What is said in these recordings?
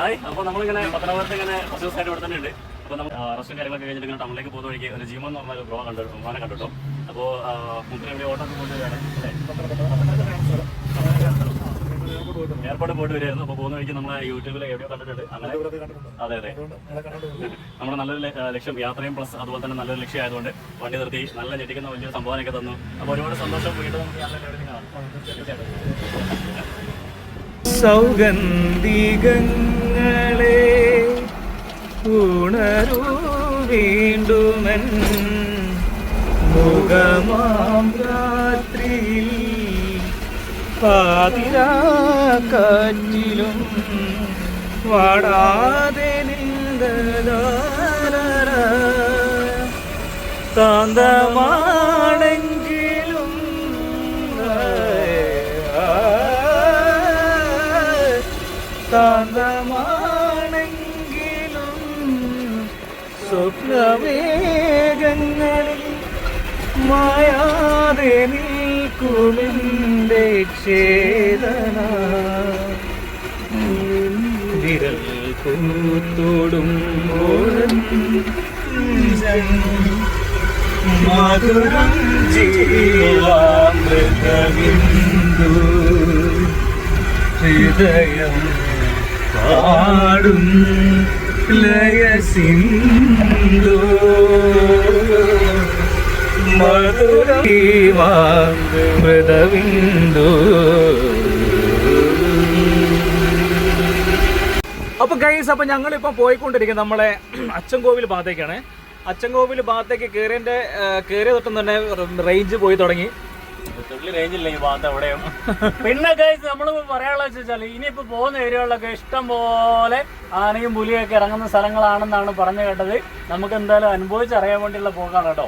Hi അപ്പോൾ നമ്മളിങ്ങനെ പത്തനാപുരത്ത് ഇങ്ങനെ കുറച്ച് ദിവസമായിട്ട് ഇവിടെ തന്നെ ഉണ്ട്. അപ്പോൾ നമ്മൾ റെസ്റ്റും കാര്യങ്ങളൊക്കെ കഴിഞ്ഞിട്ട് ഇങ്ങനെ ടൗണിലേക്ക് പോകുന്ന വഴിക്ക് ഒരു ജീവൻ എന്ന് ഒരു ബ്രോ കണ്ടു മോനെ കണ്ടു അപ്പോൾ മുമ്പിൽ എവിടെ ഓട്ടം കൊണ്ടുവരികയാണ് എയർപോർട്ടിൽ പോയിട്ട് വരികയായിരുന്നു. അപ്പോൾ പോകുന്ന വഴിക്ക് നമ്മളെ യൂട്യൂബിൽ എവിടെയോ കണ്ടിട്ടുണ്ട്. അങ്ങനെ അതെ അതെ. നമ്മുടെ നല്ലൊരു ലക്ഷ്യം യാത്രയും പ്ലസ് അതുപോലെ തന്നെ നല്ലൊരു ലക്ഷ്യം ആയതുകൊണ്ട് വണ്ടി നിർത്തി നല്ല ഞെട്ടിക്കുന്ന വലിയൊരു സംഭാവനയൊക്കെ തന്നു. അപ്പോൾ ഒരുപാട് സന്തോഷം. വീണ്ടും നമുക്ക് തീർച്ചയായിട്ടും. സൗഗന്ധികങ്ങളെ ഉണരൂ വീണ്ടുമൻ. മുഖമാം രാത്രിയിൽ പാതിരാക്കാറ്റിലും വാടാതെ നിന്നതാര കാന്തമാണെങ്കിലും കാന്തമാണെങ്കിലും സ്വപ്നവേഗങ്ങളിൽ മായാതെ നിൽക്കുമെന്റെ ക്ഷേതന വിരൽ കൂത്തോടും മധുരം ജീവാമൃതബിന്ദു ഹൃദയം പാടും ലയസിന്ദു മധുരീവാ ജീവാമൃതബിന്ദു അപ്പൊ ഗൈസ് അപ്പൊ ഞങ്ങൾ ഇപ്പൊ പോയിക്കൊണ്ടിരിക്കുന്നത് നമ്മളെ അച്ചൻകോവിൽ ഭാഗത്തേക്കാണ്. അച്ചൻകോവിൽ ഭാഗത്തേക്ക് കയറിയതിന്റെ കയറിയ തൊട്ടും തന്നെ റേഞ്ച് പോയി തുടങ്ങി. റേഞ്ച് ഇല്ല ഈ ഭാഗത്ത് എവിടെയും. പിന്നെ ഗൈസ് നമ്മൾ പറയാനുള്ള വെച്ചാൽ ഇനിയിപ്പോ പോകുന്ന ഏരിയകളിലൊക്കെ ഇഷ്ടം പോലെ ആനയും പുലിയൊക്കെ ഇറങ്ങുന്ന സ്ഥലങ്ങളാണെന്നാണ് പറഞ്ഞു കേട്ടത്. നമുക്ക് എന്തായാലും അനുഭവിച്ചറിയാൻ വേണ്ടിയുള്ള പോക്കാണ് കേട്ടോ.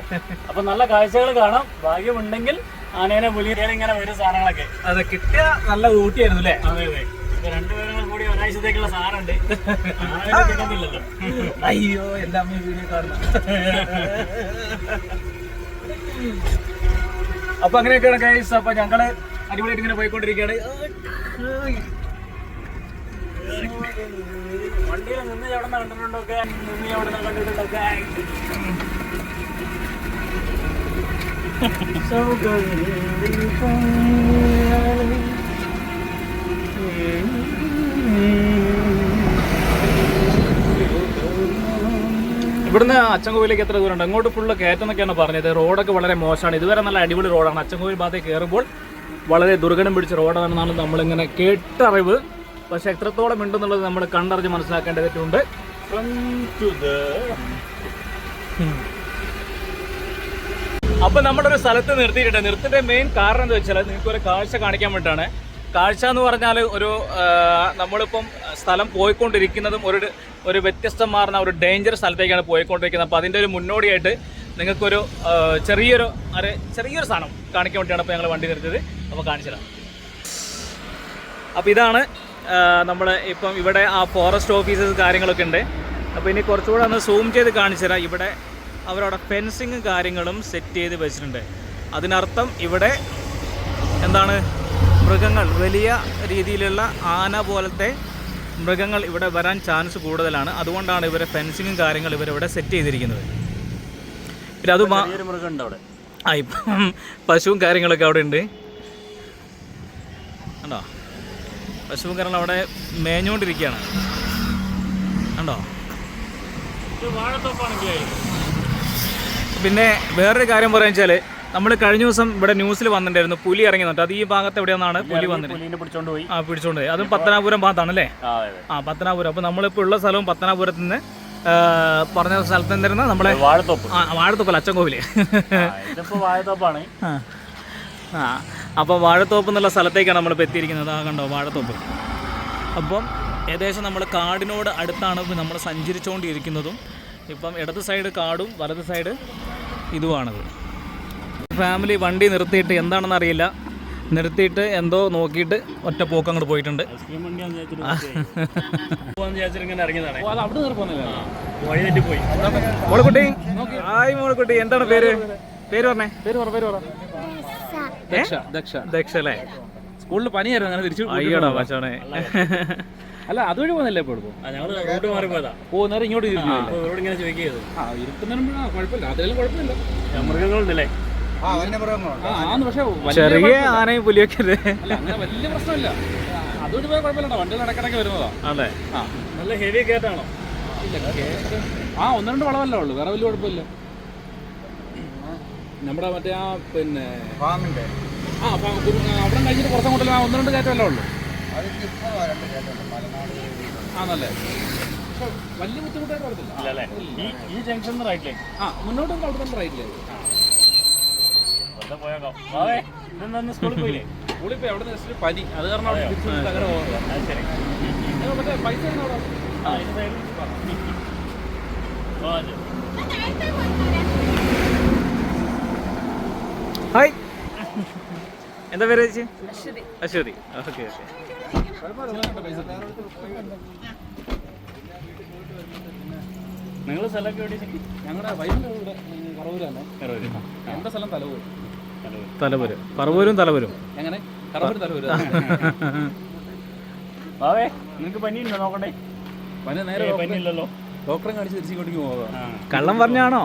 അപ്പൊ നല്ല കാഴ്ചകൾ കാണാം. ഭാഗ്യമുണ്ടെങ്കിൽ ആനേനെ പുലിയെ ഇങ്ങനെ വരും സാധനങ്ങളൊക്കെ. അത് കിട്ടിയ നല്ല ഊട്ടിയായിരുന്നു അല്ലേ? അതെ അതെ. രണ്ടുപേരും കൂടി ഒരാഴ്ചത്തേക്കുള്ള ആനേനെ കിട്ടുന്നില്ലല്ലോ അയ്യോ എന്റെ അമ്മ വീഡിയോ കാണുന്നു അപ്പൊ അങ്ങനെയൊക്കെയാണ് ഗൈസ് അപ്പൊ ഞങ്ങൾ അടിപൊളിയായിട്ട് ഇങ്ങനെ പോയിക്കൊണ്ടിരിക്കുകയാണ്. വണ്ടിയിൽ നിന്ന് എവിടെ നിന്ന് കണ്ടിട്ടുണ്ടൊക്കെ നിന്ന് എവിടെ നിന്ന് കണ്ടിട്ടുണ്ടൊക്കെ ഇവിടുന്ന് അച്ചൻകോവിലേക്ക് എത്ര ദൂരമുണ്ട്? അങ്ങോട്ട് ഫുള്ള് കയറ്റെന്നൊക്കെയാണ് പറഞ്ഞത്. റോഡൊക്കെ വളരെ മോശമാണ്. ഇതുവരെ നല്ല അടിപൊളി റോഡാണ്. അച്ചൻകോവിൽ ഭാഗത്തേക്ക് കയറുമ്പോൾ വളരെ ദുർഘടം പിടിച്ച റോഡാണെന്നാണ് നമ്മളിങ്ങനെ കേട്ടറിവ്. പക്ഷെ എത്രത്തോളം ഉണ്ടെന്നുള്ളത് നമ്മൾ കണ്ടറിഞ്ഞ് മനസ്സിലാക്കേണ്ടതായിട്ടുണ്ട് അപ്പൊ ഒരു സ്ഥലത്ത് നിർത്തിയിട്ടുണ്ട്. നിർത്തിന്റെ മെയിൻ കാരണം എന്താ വെച്ചാൽ നിങ്ങൾക്ക് ഒരു കാഴ്ച കാണിക്കാൻ വേണ്ടിയിട്ടാണ്. കാഴ്ച എന്ന് പറഞ്ഞാൽ ഒരു നമ്മളിപ്പം സ്ഥലം പോയിക്കൊണ്ടിരിക്കുന്നതും ഒരു ഒരു വ്യത്യസ്തമാർന്ന ഒരു ഡേഞ്ചർ സ്ഥലത്തേക്കാണ് പോയിക്കൊണ്ടിരിക്കുന്നത്. അപ്പോൾ അതിന്റെ ഒരു മുന്നോടിയായിട്ട് നിങ്ങൾക്കൊരു ചെറിയൊരു ഒരു ചെറിയൊരു സാധനം കാണിക്കാൻ വേണ്ടിയാണ് അപ്പോൾ ഞങ്ങൾ വണ്ടി നിർത്തിയത്. അപ്പോൾ കാണിച്ചു തരാം. അപ്പോൾ ഇതാണ് നമ്മൾ ഇപ്പം ഇവിടെ ആ ഫോറസ്റ്റ് ഓഫീസേഴ്സ് കാര്യങ്ങളൊക്കെ ഉണ്ട്. അപ്പോൾ ഇനി കുറച്ചുകൂടെ ഒന്ന് സൂം ചെയ്ത് കാണിച്ചു തരാം. ഇവിടെ അവരവിടെ ഫെൻസിങ് കാര്യങ്ങളും സെറ്റ് ചെയ്ത് വെച്ചിട്ടുണ്ട്. അതിനർത്ഥം ഇവിടെ എന്താണ്? മൃഗങ്ങൾ വലിയ രീതിയിലുള്ള ആന പോലത്തെ മൃഗങ്ങൾ ഇവിടെ വരാൻ ചാൻസ് കൂടുതലാണ്. അതുകൊണ്ടാണ് ഇവരെ ഫെൻസിങ്ങും കാര്യങ്ങളും ഇവരിവിടെ സെറ്റ് ചെയ്തിരിക്കുന്നത്. പിന്നെ അത് മാ മൃഗം ഉണ്ട് അവിടെ. ആ ഇപ്പം പശുവും കാര്യങ്ങളൊക്കെ അവിടെ ഉണ്ട്. കണ്ടോ? പശുവും കാരണം അവിടെ മേഞ്ഞുകൊണ്ടിരിക്കുകയാണ്. കണ്ടോ? പിന്നെ വേറൊരു കാര്യം പറയുക വെച്ചാൽ നമ്മൾ കഴിഞ്ഞ ദിവസം ഇവിടെ ന്യൂസിൽ വന്നിട്ടുണ്ടായിരുന്നു. പുലി ഇറങ്ങി വന്നിട്ട്. അത് ഈ ഭാഗത്ത് എവിടെയാണ് പുലി പോയി. ആ പിടിച്ചോണ്ട് പോയി. അതും പത്തനാപുരം ഭാഗത്താണല്ലേ? ആ പത്തനാപുരം. അപ്പൊ നമ്മളിപ്പോൾ ഉള്ള സ്ഥലവും പത്തനാപുരത്ത് നിന്ന് പറഞ്ഞ സ്ഥലത്ത് എന്തായിരുന്നു നമ്മളെ വാഴത്തോപ്പ്. ആ വാഴത്തോപ്പല്ല അച്ചൻകോവിൽ. വാഴത്തോപ്പാണ്. ആ ആ അപ്പോൾ വാഴത്തോപ്പ് എന്നുള്ള സ്ഥലത്തേക്കാണ് നമ്മളിപ്പോൾ എത്തിയിരിക്കുന്നത്. ആ കണ്ടോ വാഴത്തോപ്പ്. അപ്പം ഏകദേശം നമ്മൾ കാടിനോട് അടുത്താണ് നമ്മൾ സഞ്ചരിച്ചുകൊണ്ടിരിക്കുന്നതും ഇപ്പം ഇടത് സൈഡ് കാടും വലത് സൈഡ് ഇതുമാണത് ഫാമിലി വണ്ടി നിർത്തിയിട്ട് എന്താണെന്ന് അറിയില്ല. നിർത്തിയിട്ട് എന്തോ നോക്കിയിട്ട് ഒറ്റ പോക്ക് അങ്ങോട്ട് പോയിട്ടുണ്ട്. മോളക്കുട്ടി? ഹായ് മോളക്കുട്ടി. എന്താണ് പേര്? പേര് പറഞ്ഞേ പേര്. പറ പേര് പറ. ദക്ഷ. ദക്ഷ. ദക്ഷ അല്ലേ? സ്കൂളിൽ പനിയായിരുന്നു അങ്ങനെ തിരിച്ചു അയ്യോടാ പച്ചോണേ അല്ല അതുവഴി പോകുന്നില്ല ഇപ്പോൾ ഓ നേരെ ഇങ്ങോട്ട് ഇങ്ങനെ ചോദിക്കുന്നത് ആ ഇരുട്ടുന്നതിനും കുഴപ്പമില്ല. അതിലും കുഴപ്പമില്ല. മൃഗങ്ങളുണ്ടല്ലേ ആന്ന് പക്ഷേ ചെറിയ. ആനയും പുലിയൊക്കെ അല്ലേ വലിയ പ്രശ്നമില്ല. അതുവഴി പോയാൽ കുഴപ്പമില്ല വണ്ടി നടക്കിടയ്ക്ക് വരുന്നതാ. അതെ. ആ നല്ല ഹെവി കേക്ക്. ആ ഒന്ന് രണ്ട് വളവല്ലേ ഉള്ളൂ. വേറെ വലിയ കുഴപ്പമില്ല. നമ്മുടെ മറ്റേ ആ പിന്നെ ആ ഫാ- കു- ആ, അവിടെ കഴിഞ്ഞിട്ട് ആ ഒന്ന് രണ്ട് കയറ്റമല്ലേ ഉള്ളൂ. ആണല്ലേ? വലിയ ബുദ്ധിമുട്ടായിട്ട് വരത്തില്ല. ഈ ജംഗ്ഷൻ റൈറ്റിലേക്ക് ആ മുന്നോട്ട് അവിടെ തന്നെ വെറുതെ പോയേക്കാം? സ്കൂളിൽ പോയില്ലേ? സ്കൂളിൽ പോയി അവിടെ നിന്ന് പനി. അത് കാരണം അവിടെ തിരിച്ച് വന്നിട്ട് അങ്ങനെ പോകുന്നത് അത് ശരി. നിങ്ങൾ മറ്റേ പൈസ ആ ഇത് സൈഡിൽ ഓ അത് ഹായ്. എന്താ പേര് ചേച്ചി? അശ്വതി. Okay okay. നിങ്ങൾ സ്ഥലമൊക്കെ എവിടെ ശരി ഞങ്ങളുടെ വൈഫിന്റെ ഇവിടെ കറവൂരാണ്. എന്റെ സ്ഥലം തലവൂർ തലപുരം പറവൂരും തലപുരും എങ്ങനെ? ബാവേ നിങ്ങൾക്ക് പനിയുണ്ടോ നോക്കട്ടെ പനി നേരെ പനിയില്ലല്ലോ. ഡോക്ടറെ കാണിച്ച് തിരിച്ചിങ്ങോട്ടേക്ക് ആ. കള്ളം പറഞ്ഞാണോ?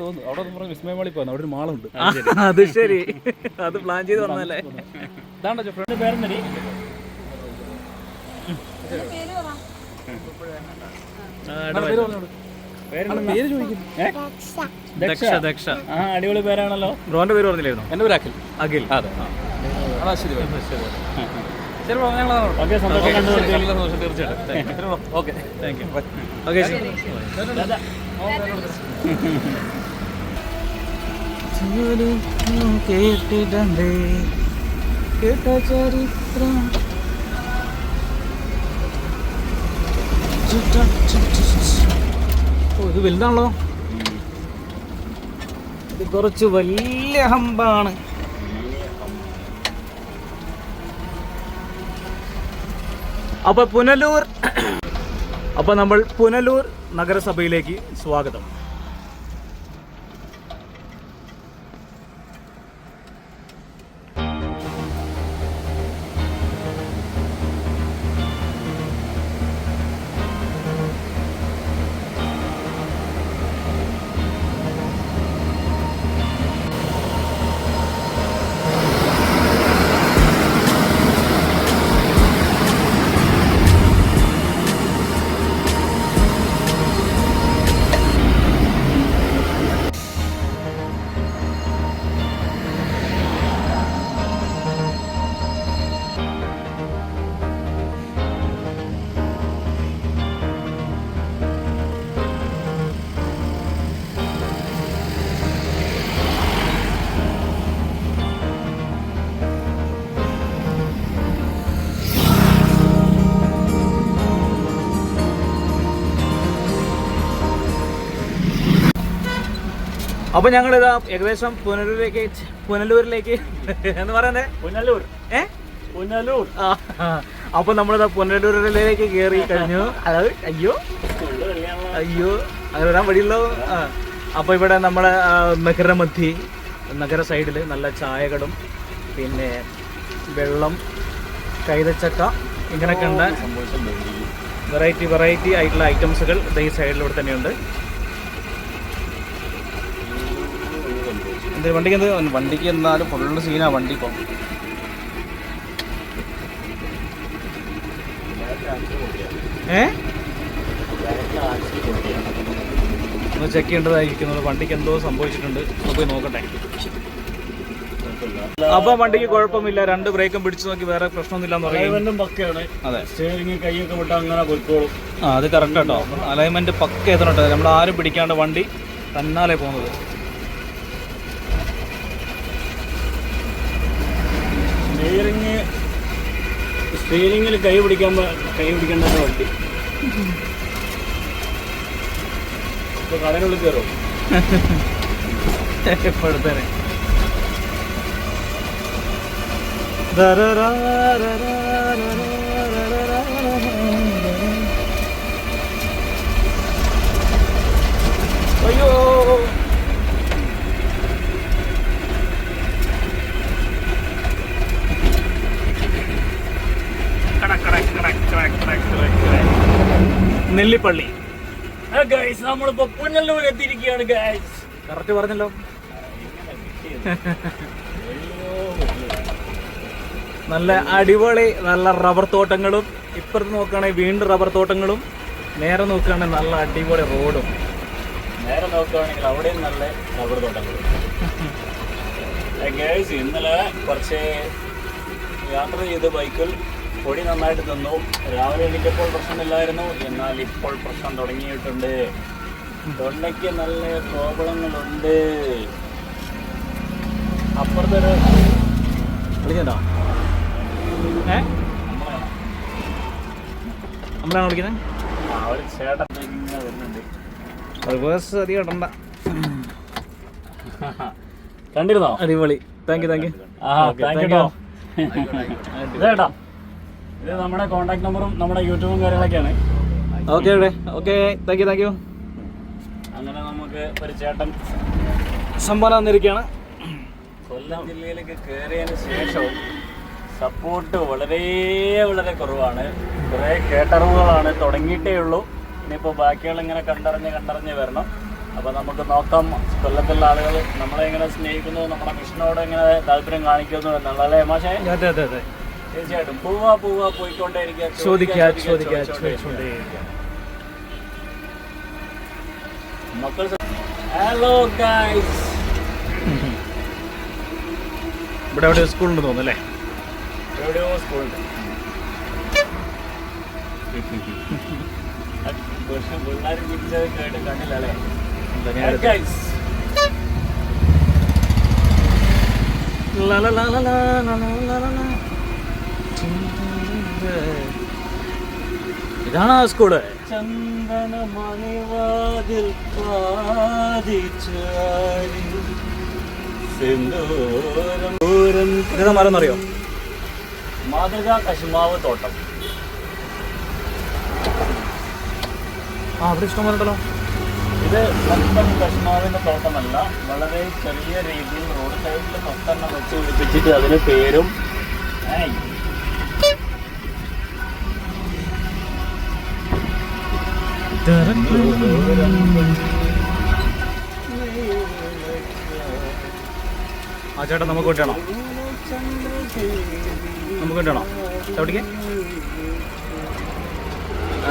തോന്നുന്നു. അവിടെ പറഞ്ഞ വിസ്മയമാളി പോകുന്നു അവിടെ ഒരു മാളുണ്ട്. അത് ശരി. അത് പ്ലാൻ ചെയ്ത് വന്നല്ലേ ഇതാണ്ടോ ഫ്രണ്ട് പേരെന്തടി? പേര് പേര് ചോദിക്കും. ദക്ഷ ദക്ഷ ആ അടിപൊളി പേരാണല്ലോ. ബ്രോന്റെ പേര് പറഞ്ഞില്ലായിരുന്നു? എന്റെ പേര് അഖിൽ. അഖിൽ. അതെ. അതാ ശരി ശരി. ബ്രോ ഞങ്ങൾ ഓക്കെ സന്തോഷം കണ്ടു സന്തോഷം തീർച്ചയായിട്ടും. ഓക്കെ. താങ്ക് യു ഓക്കെ ദാദാ. കേട്ടിടണ്ടേ? കേട്ട ചരിത്രം. ഇത് വലുതാണല്ലോ. ഇത് കുറച്ച് വലിയ ഹമ്പാണ്. അപ്പൊ പുനലൂർ അപ്പൊ നമ്മൾ പുനലൂർ നഗരസഭയിലേക്ക് സ്വാഗതം. അപ്പൊ ഞങ്ങൾ ഇതാ ഏകദേശം പുനലൂരിലേക്ക് പുനലൂരിലേക്ക് എന്ന് പറയുന്നേ പുനലൂർ. ഏ? പുനലൂർ. അപ്പൊ നമ്മളിതാ പുനലൂരിലേക്ക് കേറി കഴിഞ്ഞു. അതായത് അയ്യോ. അയ്യോ അത് വരാൻ വഴിയുള്ളൂ അപ്പൊ ഇവിടെ നമ്മുടെ നഗര മധ്യ നഗര സൈഡിൽ നല്ല ചായകളും പിന്നെ വെള്ളം കൈതച്ചക്ക ഇങ്ങനെയൊക്കെ ഉണ്ട്. വെറൈറ്റി വെറൈറ്റി ആയിട്ടുള്ള ഐറ്റംസുകൾ ഈ സൈഡിലൂടെ തന്നെയുണ്ട്. എന്ത് വണ്ടിക്ക് എന്ത് വണ്ടിക്ക് എന്നാലും ഫുള്ള് സീനാ വണ്ടി ഇപ്പം. ഏ? ഒന്ന് ചെക്ക് ചെയ്യേണ്ടതായിരിക്കുന്നത് വണ്ടിക്ക് എന്തോ സംഭവിച്ചിട്ടുണ്ട്. പോയി നോക്കട്ടെ. അപ്പൊ വണ്ടിക്ക് കുഴപ്പമില്ല. രണ്ട് ബ്രേക്കും പിടിച്ചു നോക്കി വേറെ പ്രശ്നമൊന്നുമില്ലെന്ന് പറയും ഡ്രൈവറിനും പക്കയാണ്. അതെ. കൈയൊക്കെ വിട്ട് അങ്ങനെ പോയിക്കോളും. ആ അത് കറക്റ്റ് കേട്ടോ അലൈൻമെന്റ് പക്ക നമ്മൾ ആരും പിടിക്കാണ്ട് വണ്ടി തന്നാലേ പോകുന്നത്. സ്റ്റിയറിംഗ് സ്റ്റിയറിംഗിൽ കൈ പിടിക്കാൻ കൈ പിടിക്കേണ്ട വണ്ടി. ഇപ്പൊ കടനുള്ളിൽ കയറും ഇപ്പോഴത്തെ അയ്യോ കട കട കട നെല്ലിപ്പള്ളി. ഗൈസ് നമ്മളിപ്പോ പുനലൂർ എത്തിയിരിക്കുകയാണ് ഗൈസ് കറക്റ്റ് പറഞ്ഞല്ലോ. നല്ല അടിപൊളി നല്ല റബ്ബർ തോട്ടങ്ങളും. ഇപ്പുറത്ത് നോക്കുകയാണെങ്കിൽ വീണ്ടും റബ്ബർ തോട്ടങ്ങളും. നേരെ നോക്കുകയാണെങ്കിൽ നല്ല അടിപൊളി റോഡും നേരെ നോക്കുകയാണെങ്കിൽ അവിടെയും നല്ല റബ്ബർ തോട്ടങ്ങളും. ഗൈസ് ഇന്നലെ കുറച്ച് യാത്ര ചെയ്ത് ബൈക്കിൽ പൊടി നന്നായിട്ട് തന്നു. രാവിലെ എണീറ്റപ്പോൾ പ്രശ്നമില്ലായിരുന്നു. എന്നാൽ ഇപ്പോൾ പ്രശ്നം തുടങ്ങിയിട്ടുണ്ട്. തൊണ്ടയ്ക്ക് നല്ല പ്രോബ്ലങ്ങളുണ്ട്. അപ്പുറത്തൊരു വിളിക്കണ്ടോ. ഏ? നമ്മളാണ് വിളിക്കുന്നത്? ആ ഒരു ചേട്ടൻ ഇങ്ങനെ വരുന്നുണ്ട്. റിവേഴ്സ് അധികം ഇടണ്ട കണ്ടിരുന്നോ? അടിപൊളി. താങ്ക് യു താങ്ക് യു ആ താങ്ക് യു ഇതേട്ടാ ഇത് നമ്മുടെ കോൺടാക്ട് നമ്പറും നമ്മുടെ യൂട്യൂബും കാര്യങ്ങളൊക്കെയാണ്. Okay okay okay thank you thank you അങ്ങനെ നമുക്ക് ഒരു ചേട്ടൻ സംഭാവന തന്നിരിക്കുകയാണ് കൊല്ലം ജില്ലയിലേക്ക് കയറിയതിന് ശേഷവും സപ്പോർട്ട് വളരെ വളരെ കുറവാണ്. കുറേ കേട്ടറിവുകളാണ് തുടങ്ങിയിട്ടേ ഉള്ളൂ. ഇനിയിപ്പോൾ ബാക്കികൾ ഇങ്ങനെ കണ്ടറിഞ്ഞ് കണ്ടറിഞ്ഞ് വരണം. അപ്പോൾ നമുക്ക് നോക്കാം കൊല്ലത്തുള്ള ആളുകൾ നമ്മളെ എങ്ങനെ സ്നേഹിക്കുന്നു നമ്മുടെ മിഷനോട് എങ്ങനെ താല്പര്യം കാണിക്കുന്നു എന്നുള്ളതല്ലേ മാഷേ? അതെ അതെ അതെ. തീർച്ചയായിട്ടും. പോവാ പോവാ പോയിക്കൊണ്ടേ ഇരിക്കുക ചോദിക്കുക ചോദിക്കുക ചോദിച്ചുകൊണ്ടേ ചോദിച്ചുകൊണ്ടേ മക്കൾ ഹലോ ഗൈസ് ഇവിടെ എവിടെ സ്കൂളുണ്ട് തോന്നുന്നു അല്ലേ? എവിടെയോ സ്കൂളുണ്ട്. പിള്ളേർ ചിരിച്ചത് കേട്ട് കണ്ടില്ലല്ലേ? ഗൈസ് ലാ ലാ ലാ ലാ ലാ ലാ. ഇതാണ് ആ സ്കൂൾ. ചന്ദന മണിവാതിൽ പാതിച്ചാടി സിന്ദൂരം. ദൂരം മരം എന്നറിയോ മാതൃക കശുമാവ് തോട്ടം. ആ അവിടെ ഇഷ്ടം പറഞ്ഞല്ലോ ഇത് മൊത്തം കശുമാവിന്റെ തോട്ടമല്ല വളരെ ചെറിയ രീതിയിൽ റോഡ് സൈഡിൽ പത്തെണ്ണം വെച്ച് പിടിപ്പിച്ചിട്ട് അതിന് പേരും ആ ചേട്ടാ നമുക്ക് കിട്ടണോ നമുക്ക് കിട്ടണോ ചവിട്ടിക്ക്.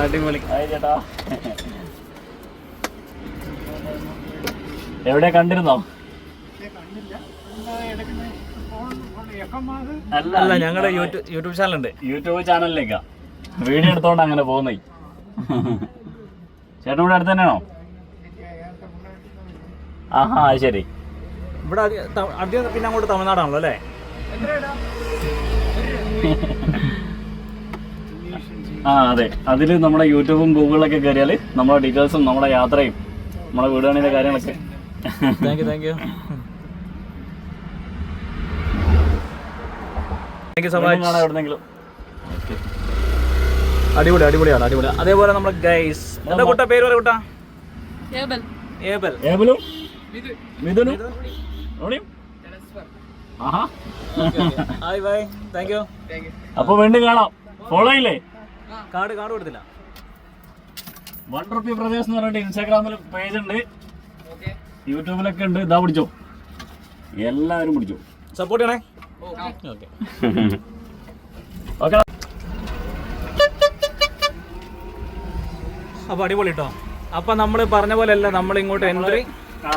അടിപൊളി. ചേട്ടാ. എവിടെ കണ്ടിരുന്നോ? അല്ല ഞങ്ങളുടെ യൂട്യൂബ് യൂട്യൂബ് ചാനലുണ്ട്. യൂട്യൂബ് ചാനലിലേക്കാ. വീഡിയോ എടുത്തോണ്ട് അങ്ങനെ പോകുന്നേ ചേട്ടൻ ഇവിടെ അടുത്ത് തന്നെയാണോ? ആഹാ അത് ശരി. ഇവിടെ അധികം പിന്നെ അങ്ങോട്ട് തമിഴ്നാടാണല്ലോ അല്ലേ? ആ അതെ. അതിൽ നമ്മുടെ യൂട്യൂബും ഗൂഗിളിലൊക്കെ കയറിയാൽ നമ്മുടെ ഡീറ്റെയിൽസും നമ്മുടെ യാത്രയും നമ്മുടെ വീടുകളിലെ കാര്യങ്ങളൊക്കെ. Thank you thank you thank you so much എവിടെന്നെങ്കിലും? അടിപൊളി അടിപൊളിയാണ് അടിപൊളി. അതേപോലെ നമ്മുടെ ഗൈസ് എന്താ കുട്ട പേര് പറ കുട്ടാ? ഏബൽ. ഏബലും? മിഥുനും? ഹായ് ബൈ താങ്ക് യു അപ്പൊ വീണ്ടും കാണാം. ഫോളോ ഇല്ലേ കാർഡ് കാർഡ് കൊടുത്തില്ല. വൺ റുപ്പി പ്രദേശ് എന്ന് പറഞ്ഞിട്ട് ഇൻസ്റ്റാഗ്രാമിൽ പേജ് ഉണ്ട്. യൂട്യൂബിലൊക്കെ ഉണ്ട്. ഇതാ പിടിച്ചോ. എല്ലാവരും പിടിച്ചോ. സപ്പോർട്ട് ചെയ്യണേ? ഓക്കെ ഓക്കെ അപ്പോൾ അടിപൊളി കേട്ടോ അപ്പൊ നമ്മൾ പറഞ്ഞ പോലെ അല്ല നമ്മൾ ഇങ്ങോട്ട് എൻട്രി ആ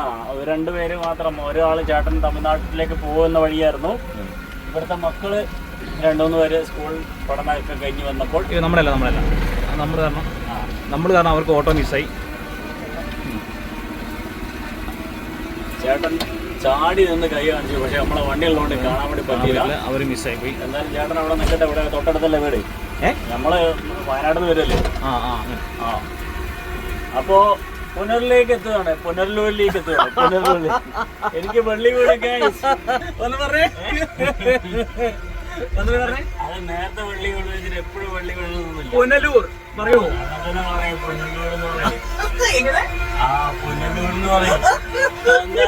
രണ്ടുപേര് മാത്രം ഒരാൾ ചേട്ടൻ തമിഴ്നാട്ടിലേക്ക് പോകുന്ന വഴിയായിരുന്നു. ഇവിടുത്തെ മക്കൾ രണ്ടുമൂന്ന് പേര് സ്കൂൾ പഠനമൊക്കെ കഴിഞ്ഞ് വന്നപ്പോൾ നമ്മളല്ല നമ്മളല്ല. നമ്മൾ കാരണം നമ്മൾ കാരണം അവർക്ക് ഓട്ടോ മിസ്സായി ചേട്ടൻ ചാടി നിന്ന് കൈ കാണിച്ചു പക്ഷെ നമ്മളെ വണ്ടിയുള്ളതുകൊണ്ട് കാണാൻ വേണ്ടി പറ്റിയില്ല. അവർ മിസ്സായി പോയി. എന്തായാലും ചേട്ടൻ അവിടെ നിൽക്കട്ടെ ഇവിടെ തൊട്ടടുത്തല്ലേ വീട്? ഏഹ് നമ്മൾ വയനാട് നിന്ന് വരുമല്ലേ ആ ആ ആ. അപ്പോ പുനരിലേക്ക് എത്തുകയാണ് പുനർലൂരിലേക്ക്. എത്തുകയാണ് പുനർലൂരിൽ എനിക്ക് വെള്ളി വീട് guys. ഒന്ന് പറഞ്ഞേ. ഒന്ന് പറഞ്ഞേ. അത് നേരത്തെ വെള്ളി വീട് വെച്ചിട്ട് എപ്പോഴും വെള്ളി വീഴൊന്നുമില്ല പുനലൂർ. പറയോ. അങ്ങനെ പറയും പുനലൂർ എന്ന് പറയും. ആ പുനലൂർ എന്ന് പറയും. എന്താ?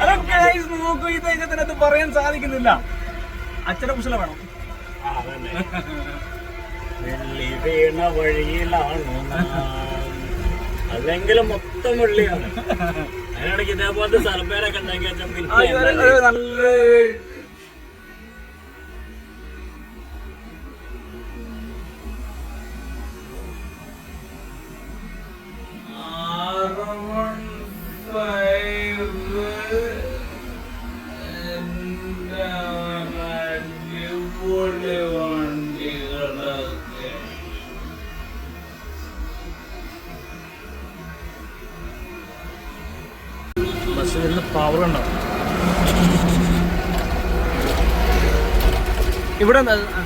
അങ്ങനെ പറയാൻ നോക്കൂ. സാധിക്കുന്നില്ല. അച്ഛനെ കുശല വേണം. വെള്ളി വീണ വഴിയിലാണ് അല്ലെങ്കിലും മൊത്തം വെള്ളിയാണ് അതിനിടയ്ക്ക് ഇതേപോലത്തെ സ്ഥലപ്പേരൊക്കെ ഉണ്ടാക്കി വെച്ചാൽ പിന്നെ?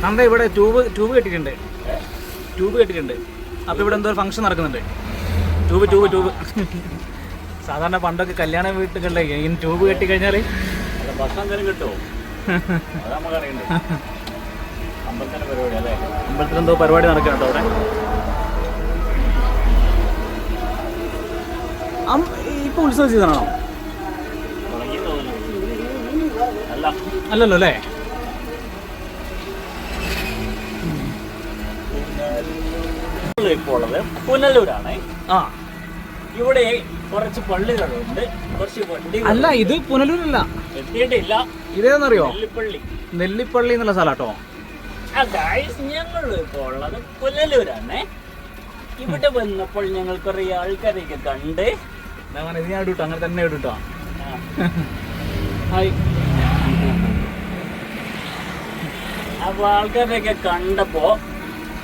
കണ്ട ഇവിടെ ട്യൂബ് ട്യൂബ് കെട്ടിയിട്ടുണ്ട്. ട്യൂബ് കെട്ടിയിട്ടുണ്ട്. അപ്പോൾ ഇവിടെ എന്തോ ഒരു ഫംഗ്ഷൻ നടക്കുന്നുണ്ട്. ട്യൂബ് ട്യൂബ് ട്യൂബ് സാധാരണ പണ്ടൊക്കെ കല്യാണ വീട്ടുകളിലേക്ക് ഇങ്ങനെ ട്യൂബ് കെട്ടി കഴിഞ്ഞാൽ ഭക്ഷണം കിട്ടുമോ അമ്പലത്തിൽ എന്തോ പരിപാടി നടക്കുന്നുണ്ടോ അവിടെ? ഇപ്പൊ ഉത്സവ സീസണാണോ അല്ലല്ലോ അല്ലേ. അല്ല? അല്ലേ ഇപ്പോൾ ഉള്ളത് പുനലൂരാണ്. ആ. ഇവിടെ കുറച്ച് പള്ളികളുണ്ട്. കുറച്ച് വണ്ടി അല്ല ഇത് പുനലൂരല്ല. എത്തിയിട്ടില്ല. ഇതേന്നറിയോ നെല്ലിപ്പള്ളി. നെല്ലിപ്പള്ളി എന്നുള്ള സ്ഥലാട്ടോ? ഞങ്ങൾ ഇപ്പോൾ ഉള്ളത് പുനലൂരാണ്. ഇവിടെ വന്നപ്പോൾ ഞങ്ങൾ കുറെ ആൾക്കാരെയൊക്കെ കണ്ട്. അങ്ങനെ ഇത് ഞാൻ ഇടുട്ടോ അങ്ങനെ തന്നെ ഇടുട്ടോ. ആ, ഹായ് അപ്പൊ ആൾക്കാരെയൊക്കെ കണ്ടപ്പോ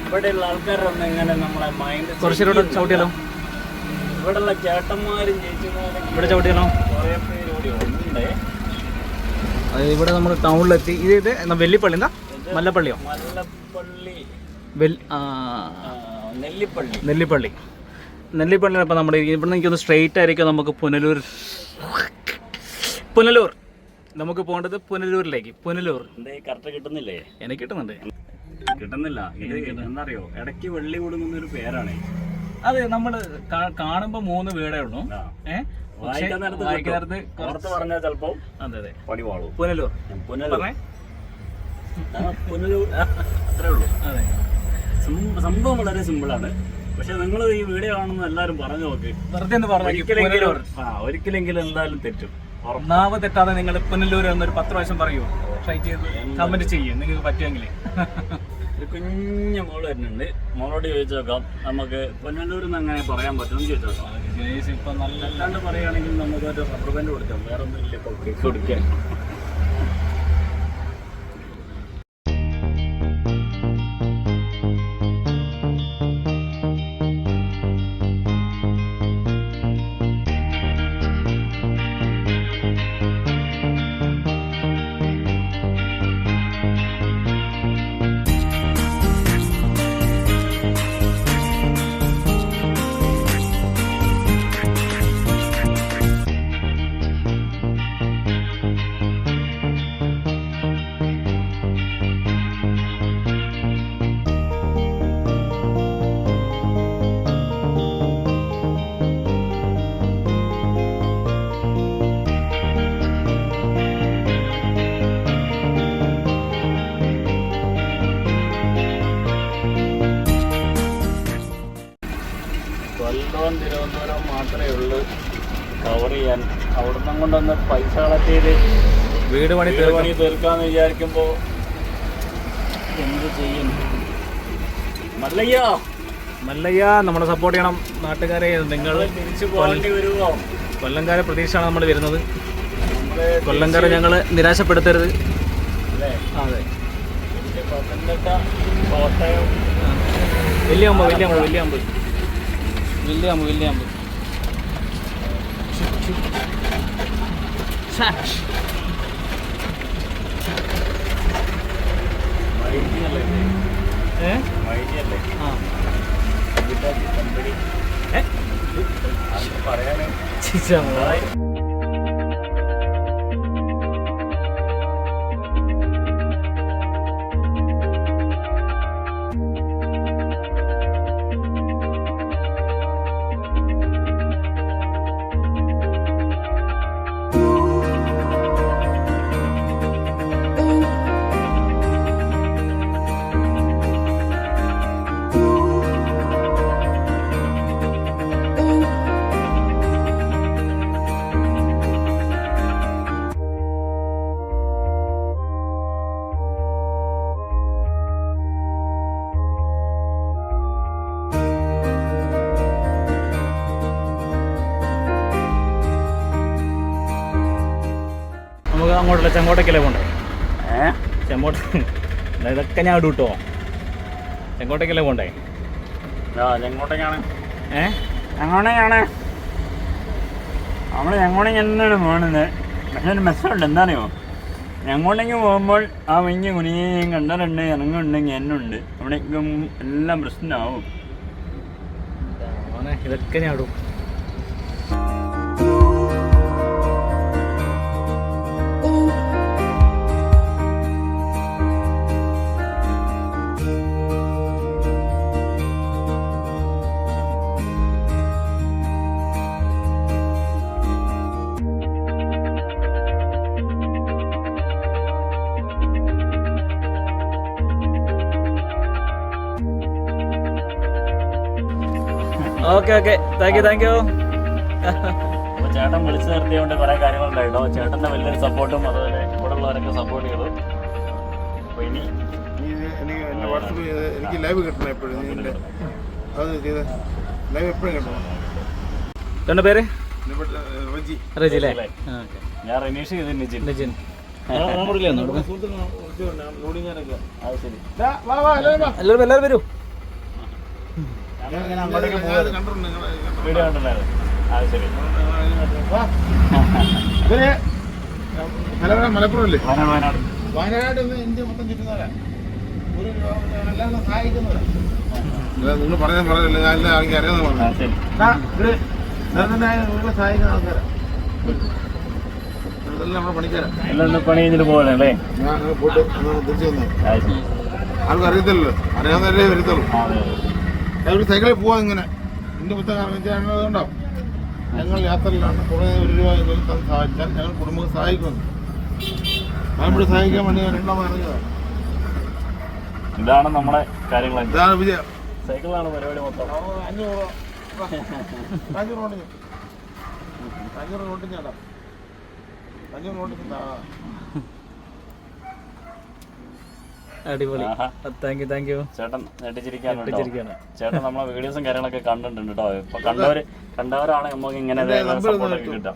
ഇവിടെയുള്ള ആൾക്കാരൊന്നും ഇങ്ങനെ നമ്മളെ മൈൻഡ് കുറച്ചുകൂടെ ചവിട്ടിയാലോ? ഇവിടെയുള്ള ചേട്ടന്മാരും ചേച്ചിമാരും ഇവിടെ ചവിട്ടിയാലോ? കുറെ ഉണ്ട്. ഇവിടെ നമ്മൾ ടൗണിലെത്തി. ഇത് ഇത് എന്നാ വെള്ളിപ്പള്ളി എന്താ? മല്ലപ്പള്ളിയോ? മല്ലപ്പള്ളി. നെല്ലിപ്പള്ളി. നെല്ലിപ്പള്ളി. നെല്ലിപ്പള്ളി ഇപ്പം നമ്മുടെ ഇവിടെ നിന്ന് എനിക്കൊന്ന് സ്ട്രെയിറ്റ് ആയിരിക്കും നമുക്ക് പുനലൂർ. പുനലൂർ. നമുക്ക് പോകേണ്ടത് പുനലൂരിലേക്ക്. പുനലൂർ. കറക്റ്റ് കിട്ടുന്നില്ലേ? എനിക്ക് കിട്ടുന്നുണ്ട്. കിട്ടുന്നില്ല. ഇത് എന്താറിയോ ഇടയ്ക്ക് വെള്ളി കൊടുക്കുന്ന ഒരു പേരാണ്. അതെ നമ്മൾ കാണുമ്പോ മൂന്ന് വീടേ ഉള്ളൂ. പുറത്ത് പറഞ്ഞാൽ ചിലപ്പോ അതെ അതെ. പണി വാളൂ പുനലൂർ. പുനലൂർ. പറഞ്ഞേ. ആ, പുനലൂർ. അത്രേ ഉള്ളൂ. അതെ. സംഭവം വളരെ സിമ്പിളാണ്. പക്ഷെ നിങ്ങൾ ഈ വീഡിയോ കാണുന്ന എല്ലാരും പറഞ്ഞു നോക്ക്. വെറുതെ ഒന്ന് പറഞ്ഞു ഒരിക്കലെങ്കിലും എന്തായാലും തെറ്റും. ഒന്നാമത് തെറ്റാതെ നിങ്ങൾ പുനലൂർ എന്നൊരു പത്ത് പ്രാവശ്യം പറയൂ. ട്രൈ ചെയ്ത് കമന്റ് ചെയ്യും നിങ്ങൾക്ക് പറ്റുമെങ്കിൽ കുഞ്ഞു മോൾ വരുന്നുണ്ട്. മോളോട് ചോദിച്ചു നോക്കാം. നമുക്ക് പൊന്നല്ലൂരിൽ നിന്ന് അങ്ങനെ പറയാൻ പറ്റുമെന്ന് ചോദിച്ചു നോക്കാം. ഇപ്പൊ നല്ല അല്ലാണ്ട് പറയുകയാണെങ്കിൽ നമുക്ക് ഒരു റബ്ബർ ബാൻഡ് കൊടുക്കാം. വേറെ ഒന്നും ഇല്ല കൊടുക്കാൻ കൊല്ലവും തിരുവനന്തപുരം മാത്രമേ ഉള്ളൂ. കവർ ചെയ്യാൻ. അവിടുന്ന് കൊണ്ടൊന്ന് പൈസ കളക്ട് ചെയ്ത് വീട് പണി വീട് പണി തീർക്കാന്ന് വിചാരിക്കുമ്പോ എന്ത് ചെയ്യും? മല്ലയ്യ! മല്ലയ്യ നമ്മളെ സപ്പോർട്ട് ചെയ്യണം. നാട്ടുകാരെ നിങ്ങൾ തിരിച്ചു പോകേണ്ടി വരുമോ കൊല്ലംകാരെ പ്രതീക്ഷയാണ് നമ്മൾ വരുന്നത്. കൊല്ലംകാരെ ഞങ്ങൾ നിരാശപ്പെടുത്തരുത്. അതെ. വലിയ അമ്പ വലിയ അമ്പ വലിയ അമ്പ്. വലിയ അമ്പ് വലിയ അമ്പ്. വൈകിയല്ലേ അങ്ങോട്ടല്ല ചെങ്കോട്ടക്കല്ലേ പോണ്ടേ? ചെങ്കോട്ട ഇതൊക്കെ ഞാൻ ഇടും കേട്ടോ ചെങ്കോട്ടക്കല്ലേ പോണ്ടേ? ആ ചെങ്കോട്ടേക്കാണ് ഏ? ഞങ്ങോട്ടേക്കാണ് നമ്മൾ ഞങ്ങോട്ടേക്ക് എന്നാണ് പോണത്. പക്ഷെ ഒരു മെസ്സുണ്ട് എന്താണെയോ ഞങ്ങോട്ടേക്ക് പോകുമ്പോൾ ആ വിഞ്ഞ് കുനിയും കണ്ടറുണ്ട് ഇറങ്ങുന്നുണ്ടെങ്കിൽ എന്നുണ്ട് അവിടേക്കും എല്ലാം പ്രശ്നമാവും. ഇതൊക്കെ ഞാൻ ഇടും. Okay okay thank you thank you ചേട്ടൻ വിളിച്ചു നിർത്തിയതുകൊണ്ട് കുറെ കാര്യങ്ങളുണ്ടായിട്ടോ ചേട്ടന്റെ വലിയൊരു സപ്പോർട്ടും അതുപോലെ കൂടെ ഉള്ളവരൊക്കെ സപ്പോർട്ട് ചെയ്തു ഇനി ഇത് എനിക്ക് എന്നെ വാട്സപ്പ് ചെയ്ത് എനിക്ക് ലൈവ് കിട്ടണം എപ്പോഴും നീ എന്റെ അത് ചെയ്ത് ലൈവ് എപ്പോഴും കിട്ടണം രണ്ട് പേര് റജി റജി അല്ലേ. ഞാൻ റിനീഷ് ചെയ്ത് നിജിൻ നമ്പറില്ലേ സുഹൃത്തുക്കൾ വിളിച്ചുകൊണ്ട് ലോഡിങ്ങാനൊക്കെ അത് ശരി വാ വാ എല്ലാവരും വാ എല്ലാവരും എല്ലാവരും വരൂ ഞാൻ അങ്ങോട്ടേക്ക്. വീഡിയോ കണ്ടിട്ടുണ്ടായിരുന്നു. അത് ശരി. ഇവർ മലപ്പുറം മലപ്പുറം അല്ലേ വയനാട്. വയനാട് ഇന്ത്യ മൊത്തം ചുറ്റുന്നവരാ. ഒരു എല്ലാവരും സഹായിക്കുന്നവരാ. നിങ്ങൾ പറഞ്ഞ പറഞ്ഞില്ല. ഞാൻ എല്ലാം ആൾക്കാർ അറിയാമെന്ന് ആ പറഞ്ഞു നിങ്ങളെ സഹായിക്കുന്ന ആൾക്കാരാണ് പണി കഴിഞ്ഞിട്ട് ആർക്കും അറിയാവുന്നവരേ വരത്തുള്ളൂ. ഞങ്ങൾ സൈക്കിളിൽ പോവാ ഇങ്ങനെ. ഇന്ത്യ പുസ്തകം കറങ്ങിച്ചാണോ ഞങ്ങൾ യാത്രയിലാണ്. കുറേ ഒരു രൂപ എങ്കിലും തന്ന് സഹായിച്ചാൽ ഞങ്ങൾ കുടുംബം സഹായിക്കുന്നു. ഞാനിവിടെ സഹായിക്കാൻ വേണ്ടി ഞാൻ രണ്ടാമത് ഇറങ്ങിയതാണ് ഇതാണ് നമ്മുടെ കാര്യങ്ങൾ. ഇതാണ് വിജയം. സൈക്കിളാണ് പരിപാടി മൊത്തം. അഞ്ഞൂറ് അഞ്ഞൂറ് ഓടിഞ്ഞു അഞ്ഞൂറ് ഓട്ടിഞ്ഞാടാ അഞ്ഞൂറ് ഓട്ടിഞ്ഞാ അടിപൊളി. താങ്ക് യു താങ്ക് യു ചേട്ടൻ ഞെട്ടിച്ചിരിക്കാനുണ്ടോ? ചേട്ടൻ നമ്മളെ വീഡിയോസും കാര്യങ്ങളൊക്കെ കണ്ടിട്ടുണ്ട് കേട്ടോ. ഇപ്പൊ കണ്ടവര് കണ്ടവരാണ് നമുക്ക് ഇങ്ങനെ കിട്ടാം.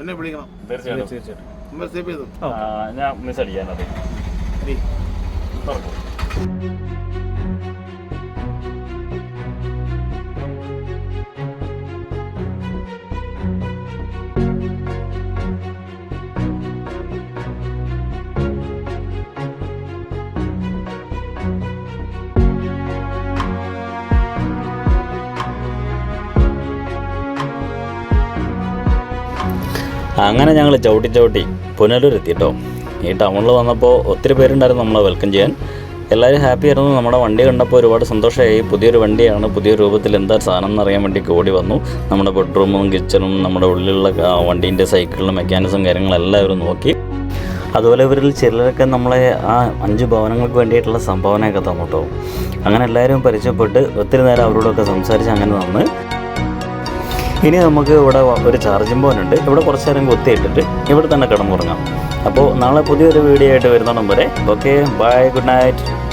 തീർച്ചയായിട്ടും. ഞാൻ മിസ് അടിക്കാനത് തുറക്കും. അങ്ങനെ ഞങ്ങൾ ചവിട്ടി ചവിട്ടി പുനലൂർ എത്തിട്ടോ ഈ ടൗണിൽ വന്നപ്പോൾ ഒത്തിരി പേരുണ്ടായിരുന്നു നമ്മളെ വെൽക്കം ചെയ്യാൻ. എല്ലാവരും ഹാപ്പി ആയിരുന്നു. നമ്മുടെ വണ്ടി കണ്ടപ്പോൾ ഒരുപാട് സന്തോഷമായി. പുതിയൊരു വണ്ടിയാണ് പുതിയ രൂപത്തിൽ എന്താ സാധനം എന്നറിയാൻ വേണ്ടി ഓടി വന്നു. നമ്മുടെ ബെഡ്റൂമും കിച്ചണും നമ്മുടെ ഉള്ളിലുള്ള വണ്ടീന്റെ സൈക്കിളിലും മെക്കാനിസം കാര്യങ്ങളെല്ലാം എല്ലാവരും നോക്കി. അതുപോലെ ഇവരിൽ ചിലരൊക്കെ നമ്മളെ ആ അഞ്ച് ഭവനങ്ങൾക്ക് വേണ്ടിയിട്ടുള്ള സംഭാവനയൊക്കെ തന്നു കേട്ടോ. അങ്ങനെ എല്ലാവരും പരിചയപ്പെട്ട് ഒത്തിരി നേരം അവരോടൊക്കെ സംസാരിച്ച് അങ്ങനെ നിന്ന്. ഇനി നമുക്ക് ഇവിടെ ഒരു ചാർജിംഗ് പോയിന്റ് ഇവിടെ കുറച്ച് നേരം കുത്തിയിട്ടിട്ട് ഇവിടെ തന്നെ കിടന്നുറങ്ങാം. അപ്പോൾ നാളെ പുതിയൊരു വീഡിയോ ആയിട്ട് വരുന്നോണം വരെ ഓക്കെ ബൈ ഗുഡ് നൈറ്റ്